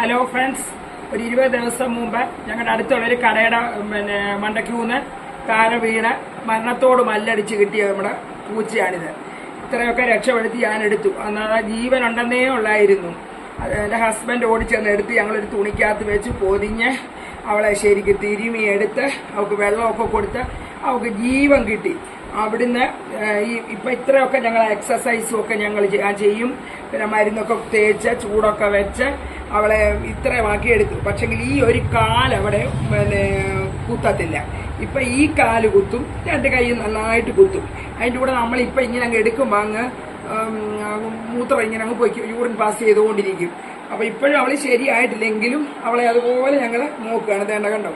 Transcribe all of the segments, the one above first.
Hello friends ഒരു ഇരുപത് ദിവസം മുമ്പ് ഞങ്ങളുടെ അടുത്തുള്ള ഒരു കടയുടെ പിന്നെ മണ്ടയ്ക്കൂന്ന് താര വീണ് മരണത്തോട് മല്ലടിച്ച് കിട്ടിയ നമ്മുടെ പൂച്ചയാണിത്. ഇത്രയൊക്കെ രക്ഷപ്പെടുത്തി ഞാൻ എടുത്തു. എന്നാൽ ജീവൻ ഉണ്ടെന്നേ ഉള്ളായിരുന്നു. എന്റെ ഹസ്ബൻഡ് ഓടിച്ചെന്ന് എടുത്ത് ഞങ്ങളൊരു തുണിക്കകത്ത് വെച്ച് പൊതിഞ്ഞ് അവളെ ശരിക്ക് തിരുമി എടുത്ത് അവൾക്ക് വെള്ളമൊക്കെ കൊടുത്ത് അവൾക്ക് ജീവൻ കിട്ടി. അവിടുന്ന് ഈ ഇപ്പൊ ഇത്രയൊക്കെ ഞങ്ങൾ എക്സസൈസും ഒക്കെ ഞങ്ങൾ ചെയ്യും. പിന്നെ മരുന്നൊക്കെ തേച്ച് ചൂടൊക്കെ വെച്ച് അവളെ ഇത്രയുമാക്കി എടുത്തു പക്ഷെങ്കിൽ ഈ ഒരു കാൽ അവിടെ പിന്നെ കുത്തത്തില്ല. ഇപ്പൊ ഈ കാൽ കുത്തും രണ്ട് കൈ നന്നായിട്ട് കുത്തും. അതിന്റെ കൂടെ നമ്മൾ ഇപ്പൊ ഇങ്ങനെ അങ്ങ് എടുക്കുമ്പോൾ അങ്ങ് മൂത്രം ഇങ്ങനെ അങ്ങ് പോയി യൂറിൻ പാസ് ചെയ്തുകൊണ്ടിരിക്കും. അപ്പൊ ഇപ്പോഴും അവൾ ശരിയായിട്ടില്ലെങ്കിലും അവളെ അതുപോലെ ഞങ്ങൾ നോക്കുകയാണ്. തേണ്ട കണ്ടോ?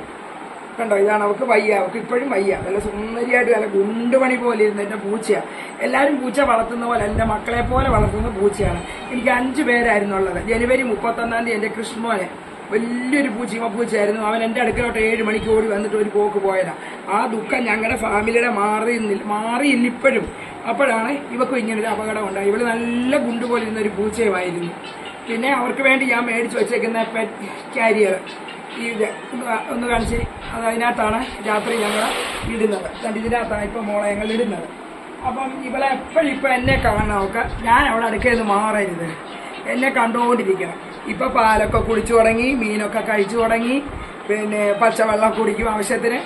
കണ്ടോ ഇതാണ് അവൾക്ക് വയ്യ അവൾക്ക് ഇപ്പോഴും വയ്യ. നല്ല സുന്ദരിയായിട്ട് നല്ല ഗുണ്ടുമണി പോലെ ഇരുന്ന് എന്റെ പൂച്ചയാണ് എല്ലാവരും പൂച്ച വളർത്തുന്ന പോലെ എന്റെ മക്കളെ പോലെ വളർത്തുന്ന പൂച്ചയാണ്. എനിക്ക് അഞ്ച് പേരായിരുന്നു ഉള്ളത്. ജനുവരി മുപ്പത്തൊന്നാം തീയതി എന്റെ കൃഷ്ണമോനെ. വലിയൊരു പൂച്ചയും പൂച്ചയായിരുന്നു. അവൻ എന്റെ അടുക്കലോട്ട് ഏഴ് മണിക്ക് ഓടി വന്നിട്ട് ഒരു പോക്ക് പോയതാണ് ആ ദുഃഖം ഞങ്ങളുടെ ഫാമിലിയുടെ മാറിയില്ല മാറിയില്ല ഇപ്പോഴും അപ്പോഴാണ് ഇവക്കും ഇങ്ങനൊരു അപകടം ഉണ്ടായി ഇവൾ നല്ല ഗുണ്ടുപോലെ ഇരുന്ന ഒരു പൂച്ചയുമായിരുന്നു. പിന്നെ അവർക്ക് വേണ്ടി ഞാൻ മേടിച്ച് വെച്ചേക്കുന്ന പെറ്റ് കാരിയർ ഈ ഒന്ന് കാണിച്ച് അത് അതിനകത്താണ് രാത്രി ഞങ്ങൾ ഇടുന്നത്. ഇതിനകത്താണ് ഇപ്പം മോളെ ഞങ്ങൾ ഇടുന്നത്. അപ്പം ഇവളെ എപ്പോഴും ഇപ്പം എന്നെ കാണണമൊക്കെ ഞാൻ അവിടെ നിന്ന് മാറരുത്. എന്നെ കണ്ടുകൊണ്ടിരിക്കണം ഇപ്പം പാലൊക്കെ കുടിച്ചു തുടങ്ങി മീനൊക്കെ കഴിച്ചു തുടങ്ങി പിന്നെ പച്ചവെള്ളം കുടിക്കും ആവശ്യത്തിന്.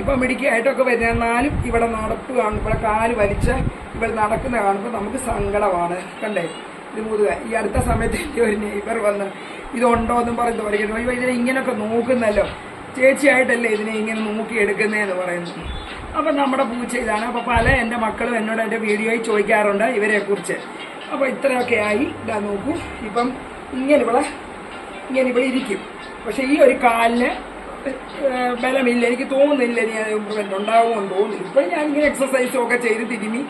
ഇപ്പം മിടിക്കായിട്ടൊക്കെ വരുന്നാലും ഇവിടെ നടപ്പ് കാണും. ഇവിടെ കാൽ വലിച്ച് ഇവിടെ നടക്കുന്ന കാണുമ്പോൾ നമുക്ക് സങ്കടമാണ്. കണ്ടേ? ഇത് മുതുക ഈ അടുത്ത സമയത്ത് എനിക്ക് ഒരു നെയ്ബർ വന്ന് ഇതുണ്ടോ എന്നും പറഞ്ഞ് തുടങ്ങിയിട്ട് അയ്യോ ഇതിനെ ഇങ്ങനെയൊക്കെ നോക്കുന്നല്ലോ. ചേച്ചിയായിട്ടല്ലേ ഇതിനെ ഇങ്ങനെ നോക്കി എടുക്കുന്നതെന്ന് പറയുന്നു. അപ്പം നമ്മുടെ പൂച്ച ഇതാണ്. അപ്പം പല എന്റെ മക്കളും എന്നോട് എന്റെ വീഡിയോയിൽ ചോദിക്കാറുണ്ട് ഇവരെക്കുറിച്ച്. അപ്പോൾ ഇത്രയൊക്കെ ആയി. ഇതാ നോക്കൂ. ഇപ്പം ഇങ്ങനെ ഇവിടെ ഇങ്ങനെ ഇവിടെ ഇരിക്കും പക്ഷേ ഈ ഒരു കാലിന് ബലമില്ല. എനിക്ക് തോന്നുന്നില്ല ഇനി അത് ഇമ്പ്രൂവ്മെന്റ് ഉണ്ടാവുമെന്ന് തോന്നുന്നു. ഇപ്പം ഞാൻ ഇങ്ങനെ എക്സസൈസും ഒക്കെ ചെയ്ത് തിരുമി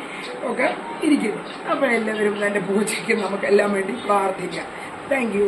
ഒക്കെ ഇരിക്കുന്നു. അപ്പോൾ എല്ലാവരും എന്റെ പൂജയ്ക്ക് നമുക്കെല്ലാം വേണ്ടി പ്രാർത്ഥിക്കാം. താങ്ക്